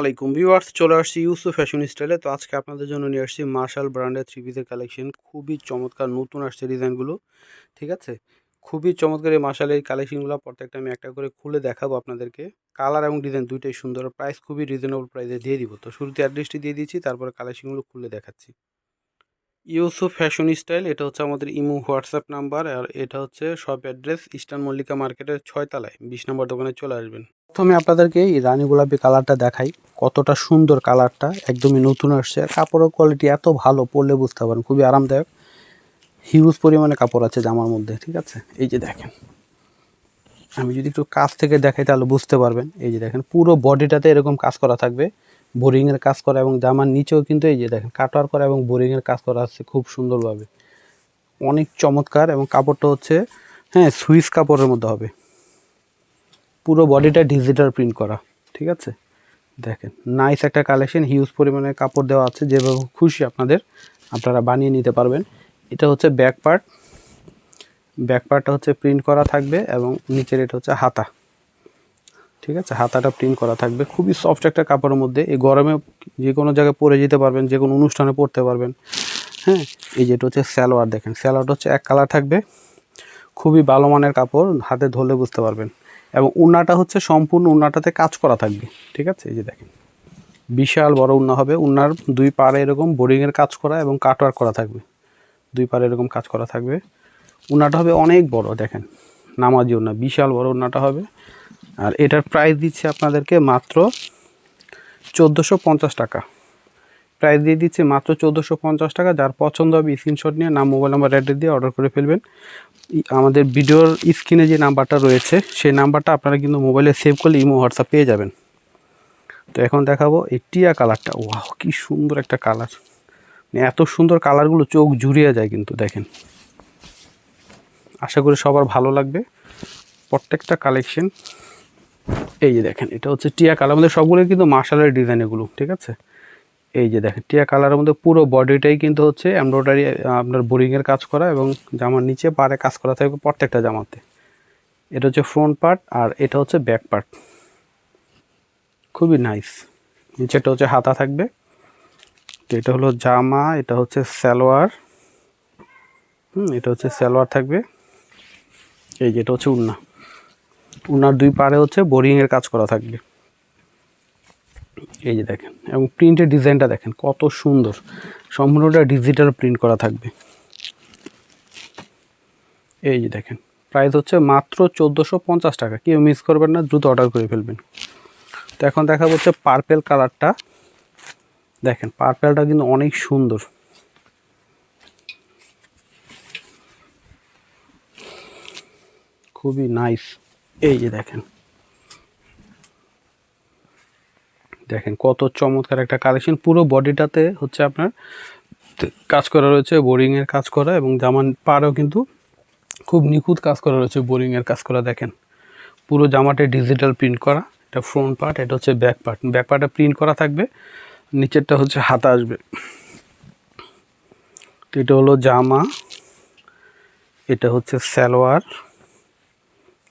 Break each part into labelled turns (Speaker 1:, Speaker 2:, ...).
Speaker 1: আলাইকুম ভিউয়ার্স, চলে আসছি ইউসুফ ফ্যাশন স্টাইলে। তো আজকে আপনাদের জন্য নিয়ে আসছি মার্শাল ব্র্যান্ডের থ্রি পিসের কালেকশন। খুবই চমৎকার নতুন আসছে ডিজাইনগুলো, ঠিক আছে? খুবই চমৎকার এই মার্শাল এই কালেকশনগুলো প্রত্যেকটা আমি একটা করে খুলে দেখাবো আপনাদেরকে। কালার এবং ডিজাইন দুইটাই সুন্দর, প্রাইস খুবই রিজনেবল প্রাইসে দিয়ে দিব। তো শুরুতে অ্যাড্রেসটি দিয়ে দিচ্ছি তারপরে কালেকশনগুলো খুলে দেখাচ্ছি। ইউসুফ ফ্যাশন স্টাইল, এটা হচ্ছে আমাদের ইমো, হোয়াটসঅ্যাপ নাম্বার, আর এটা হচ্ছে শপ অ্যাড্রেস ইস্টার্ন মল্লিকা মার্কেটের ছয়তলায়, বিশ নম্বর দোকানে চলে আসবেন। প্রথমে আপনাদেরকে এই রানী গোলাপি কালারটা দেখাই। কতটা সুন্দর কালারটা, একদমই নতুন আসছে। আর কাপড়ের কোয়ালিটি এত ভালো, পরলে বুঝতে পারেন খুবই আরামদায়ক। হিউজ পরিমাণে কাপড় আছে জামার মধ্যে, ঠিক আছে? এই যে দেখেন। আমি যদি একটু কাছ থেকে দেখাই, তাহলে বুঝতে পারবেন। এই যে দেখেন, পুরো বডিটাতে এরকম কাজ করা থাকবে। বোরিংয়ের কাজ করা এবং জামার নিচেও কিন্তু এই যে দেখেন কাটার করা এবং বোরিংয়ের কাজ করা আছে খুব সুন্দরভাবে। অনেক চমৎকার এবং কাপড়টা হচ্ছে হ্যাঁ সুইস কাপড়ের মধ্যে হবে। পুরো বডিটা ডিজিটাল প্রিন্ট করা, ঠিক আছে? দেখেন নাইস একটা কালেকশন হিউজ পরিমাণে কাপড় দেওয়া আছে, যেভাবে খুশি আপনাদের আপনারা বানিয়ে নিতে পারবেন। এটা হচ্ছে ব্যাক পার্ট ব্যাক পার্টটা হচ্ছে প্রিন্ট করা থাকবে এবং নিচের এটা হচ্ছে হাতা। ঠিক আছে? হাতাটা প্রিন্ট করা থাকবে। খুবই সফট একটা কাপড়ের মধ্যে, এই গরমে যে কোনো জায়গায় পরে যেতে পারবেন, যে কোনো অনুষ্ঠানে পরতে পারবেন। হ্যাঁ এই যেটা হচ্ছে স্যালোয়ার দেখেন। স্যালোয়ারটা হচ্ছে এক কালার থাকবে। খুবই ভালো মানের কাপড়, হাতে ধরলে বুঝতে পারবেন। এবং উন্নাটা হচ্ছে সম্পূর্ণ উন্নাটাতে কাজ করা থাকবে। ঠিক আছে? এই যে দেখেন। বিশাল বড় উন্না হবে। উন্নার দুই পাড়ে এরকম বোরিংয়ের কাজ করা এবং কাটওয়ার করা থাকবে। দুই পাড়ে এরকম কাজ করা থাকবে। উন্নাটা হবে অনেক বড়, দেখেন। নামাজি উন্না, বিশাল বড় উন্নাটা হবে। আর এটার প্রাইস দিচ্ছে আপনাদেরকে মাত্র চোদ্দোশো পঞ্চাশ টাকা। প্রাইস দিয়ে দিচ্ছে মাত্র চোদ্দোশো পঞ্চাশ টাকা। যার পছন্দ হবে স্ক্রিনশট নিয়ে, নাম মোবাইল নাম্বার অ্যাড্রেস দিয়ে অর্ডার করে ফেলবেন। আমাদের ভিডিওর স্ক্রিনে যে নাম্বারটা রয়েছে, সেই নাম্বারটা আপনারা কিন্তু মোবাইলে সেভ করলে ইমো হোয়াটসঅ্যাপ পেয়ে যাবেন। তো এখন দেখাবো এই টিয়া কালারটা ওয়াও, কি সুন্দর একটা কালার এত সুন্দর কালারগুলো চোখ জুড়িয়ে যায় কিন্তু, দেখেন। আশা করি সবার ভালো লাগবে। প্রত্যেকটা কালেকশন এই যে দেখেন, এটা হচ্ছে টিয়া কালার মধ্যে সবগুলো কিন্তু মার্শালের ডিজাইন এগুলো, ঠিক আছে? এই যে দেখেন, টিয়া কালারের মধ্যে পুরো বডিটাই কিন্তু হচ্ছে এমব্রয়ডারি, আপনার বোরিংয়ের কাজ করা এবং জামার নিচে পাড়ে কাজ করা থাকবে প্রত্যেকটা জামাতে। এটা হচ্ছে ফ্রন্ট পার্ট আর এটা হচ্ছে ব্যাক পার্ট খুবই নাইস নিচেটা হচ্ছে হাতা থাকবে। তো এটা হলো জামা, এটা হচ্ছে সালোয়ার। হুম, এটা হচ্ছে সালোয়ার থাকবে। এই যে এটা হচ্ছে উন্না। উনার দুই পাড়ে হচ্ছে বোরিংয়ের কাজ করা থাকবে। এই যে দেখেন, এবং প্রিন্টের ডিজাইনটা দেখেন, কত সুন্দর। সম্পূর্ণটা ডিজিটাল প্রিন্ট করা থাকবে। এই যে দেখেন প্রাইস হচ্ছে মাত্র চোদ্দোশো পঞ্চাশ টাকা। কেউ মিস করবেন না, দ্রুত অর্ডার করে ফেলবেন। তো এখন দেখা হচ্ছে পার্পেল কালারটা দেখেন পার্পেলটা কিন্তু অনেক সুন্দর। খুবই নাইস এই যে দেখেন দেখেন কত চমৎকার একটা কালেকশন পুরো বডিটাতে হচ্ছে আপনার কাজ করা রয়েছে বোরিংয়ের কাজ করা এবং জামান পাড়েও কিন্তু খুব নিখুঁত কাজ করা রয়েছে বোরিংয়ের কাজ করা, দেখেন। পুরো জামাটা ডিজিটাল প্রিন্ট করা, এটা ফ্রন্ট পার্ট এটা হচ্ছে ব্যাক পার্ট ব্যাক পার্টটা প্রিন্ট করা থাকবে, নিচেরটা হচ্ছে হাতা আসবে। তো এটা হলো জামা, এটা হচ্ছে সালোয়ার,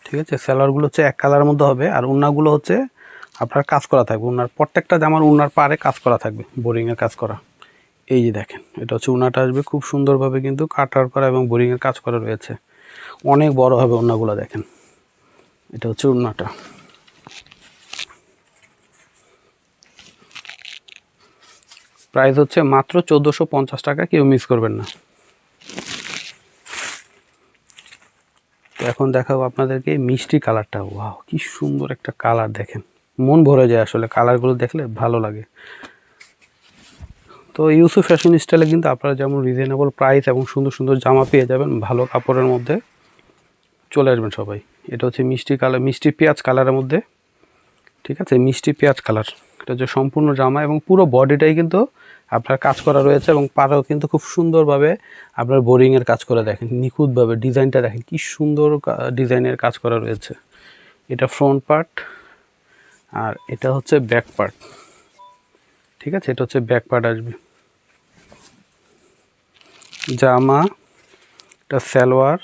Speaker 1: ঠিক আছে? সালোয়ারগুলো হচ্ছে এক কালারের মধ্যে হবে, আর উন্নাগুলো হচ্ছে আপনার কাজ করা থাকবে, উনার প্রত্যেকটা জামার উনার পারে কাজ করা থাকবে বোরিংয়ের কাজ করা। এই যে দেখেন, এটা হচ্ছে উনাটা আসবে খুব সুন্দরভাবে কিন্তু কাটার করা এবং বোরিংয়ের কাজ করা রয়েছে। অনেক বড় হবে উন্নাগুলো দেখেন। এটা হচ্ছে উন্নাটা প্রাইস হচ্ছে মাত্র চোদ্দোশো পঞ্চাশ টাকা, কেউ মিস করবেন না। তো এখন দেখাবো আপনাদেরকে মিষ্টি কালারটা। ওয়াও, কি সুন্দর একটা কালার দেখেন। মন ভরে যায় আসলে কালারগুলো দেখলে ভালো লাগে। তো ইউসুফ ফ্যাশন স্টাইলে কিন্তু আপনারা যেমন রিজনেবল প্রাইস এবং সুন্দর সুন্দর জামা পেয়ে যাবেন, ভালো কাপড়ের মধ্যে চলে আসবেন সবাই। এটা হচ্ছে মিষ্টি কালার মিষ্টি পেঁয়াজ কালারের মধ্যে, ঠিক আছে? মিষ্টি পেঁয়াজ কালার এটা হচ্ছে সম্পূর্ণ জামা এবং পুরো বডিটাই কিন্তু আপনার কাজ করা রয়েছে এবং পাড়েও কিন্তু খুব সুন্দরভাবে আপনার বোরিংয়ের কাজ করে দেখেন, নিখুঁতভাবে ডিজাইনটা দেখেন, কি সুন্দর ডিজাইনের কাজ করা রয়েছে। এটা ফ্রন্ট পার্ট আর এটা হচ্ছে ব্যাক পার্ট ঠিক আছে? এটা হচ্ছে ব্যাক পার্ট আসবে। জামা, এটা সালোয়ার,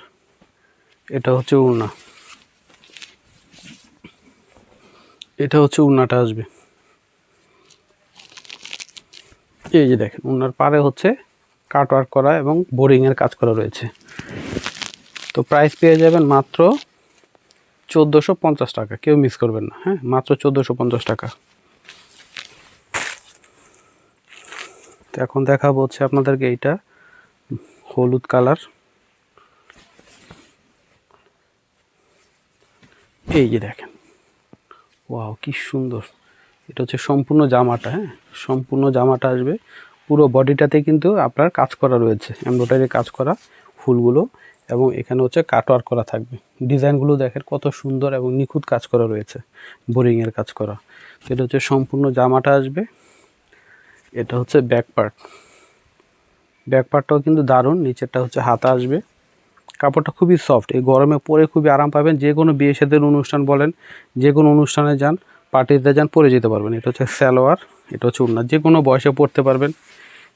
Speaker 1: এটা হচ্ছে উড়না। এটা হচ্ছে উড়নাটা আসবে। এই যে দেখেন উনার পারে হচ্ছে কাট ওয়ার্ক করা এবং বোরিংয়ের কাজ করা রয়েছে। তো প্রাইস পেয়ে যাবেন মাত্র চোদ্দোশো পঞ্চাশ টাকা। কেউ মিস করবেন না হ্যাঁ? মাত্র চোদ্দোশো পঞ্চাশ টাকা। তো এখন দেখাবো হচ্ছে আপনাদেরকে এইটা, হলুদ কালার। এই যে দেখেন। ওয়াও, কি সুন্দর। এটা হচ্ছে সম্পূর্ণ জামাটা হ্যাঁ? সম্পূর্ণ জামাটা আসবে। পুরো বডিটাতে কিন্তু আপনার কাজ করা রয়েছে, এমব্রয়ডারি কাজ করা ফুলগুলো। এবং এখানে হচ্ছে কাটওয়ার্ক করা থাকবে। ডিজাইনগুলো দেখেন কত সুন্দর এবং নিখুঁত কাজ করা রয়েছে, বোরিংয়ের কাজ করা। এটা হচ্ছে সম্পূর্ণ জামাটা আসবে। এটা হচ্ছে ব্যাক পার্ট ব্যাক পার্টটাও কিন্তু দারুণ, নিচেরটা হচ্ছে হাতা আসবে। কাপড়টা খুবই সফট এই গরমে পরে খুবই আরাম পাবেন। যে কোনো বিয়ে সাদের অনুষ্ঠান বলেন, যে কোনো অনুষ্ঠানে যান, পার্টিতে যান, পরে যেতে পারবেন। এটা হচ্ছে স্যালোয়ার এটা হচ্ছে উন্না যে কোনো বয়সে পরতে পারবেন।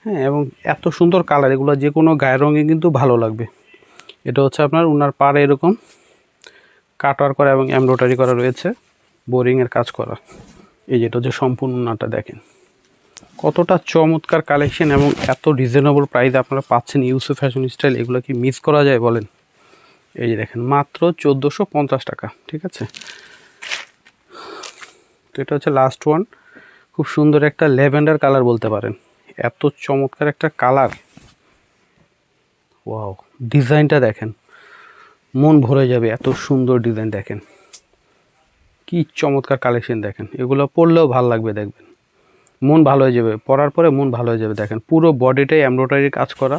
Speaker 1: হ্যাঁ এবং এত সুন্দর কালার এগুলো যে কোনো গায়ের রঙে কিন্তু ভালো লাগবে। এটা হচ্ছে আপনার উনার পাড়ে এরকম কাটওয়ার করা এবং এমব্রয়ডারি করা রয়েছে বোরিংয়ের কাজ করা। এই যেটা হচ্ছে সম্পূর্ণ উন্নাটা দেখেন। কতটা চমৎকার কালেকশন এবং এত রিজনেবল প্রাইস আপনারা পাচ্ছেন ইউসুফ ফ্যাশন স্টাইল, এগুলো কি মিস করা যায় বলেন? এই যে দেখেন, মাত্র চোদ্দোশো পঞ্চাশ টাকা, ঠিক আছে? তো এটা হচ্ছে লাস্ট ওয়ান খুব সুন্দর একটা ল্যাভেন্ডার কালার বলতে পারেন। এত চমৎকার একটা কালার। ওয়াও ডিজাইনটা দেখেন। মন ভরে যাবে এত সুন্দর ডিজাইন দেখেন। কি চমৎকার কালেকশন দেখেন। এগুলো পরলেও ভালো লাগবে দেখবেন। মন ভালো হয়ে যাবে। পরার পরে মন ভালো হয়ে যাবে দেখেন। পুরো বডিটাই এমব্রয়ডারি কাজ করা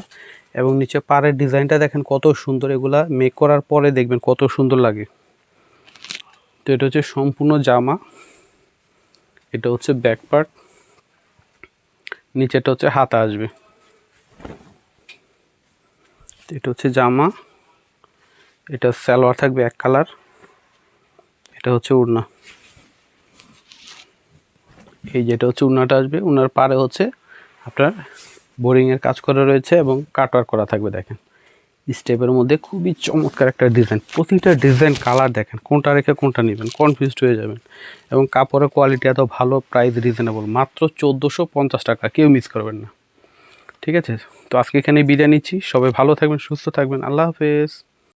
Speaker 1: এবং নিচে পাড়ের ডিজাইনটা দেখেন কত সুন্দর এগুলা মেক করার পরে দেখবেন কত সুন্দর লাগে। তো এটা হচ্ছে সম্পূর্ণ জামা। এটা হচ্ছে ব্যাক পার্ট নিচেটা হচ্ছে হাতা আসবে। এটা হচ্ছে জামা, এটা সালোয়ার থাকবে এক কালার, এটা হচ্ছে উড়না। এই যেটা হচ্ছে উড়নাটা আসবে উনার পারে হচ্ছে আপনার বোরিংয়ের কাজ করা রয়েছে এবং কাটওয়ার করা থাকবে দেখেন। স্টেপের মধ্যে খুবই চমৎকার একটা ডিজাইন, প্রতিটা ডিজাইন কালার দেখেন, কোনটা রেখে কোনটা নেবেন কনফিউজড হয়ে যাবেন। এবং কাপড়ের কোয়ালিটি এত ভালো প্রাইস রিজনেবল মাত্র চোদ্দোশো পঞ্চাশ টাকা, কেউ মিস করবেন না। ঠিক আছে? তো আজকে এখানে বিদায় নিচ্ছি। সবাই ভালো থাকবেন সুস্থ থাকবেন। আল্লাহ হাফেজ।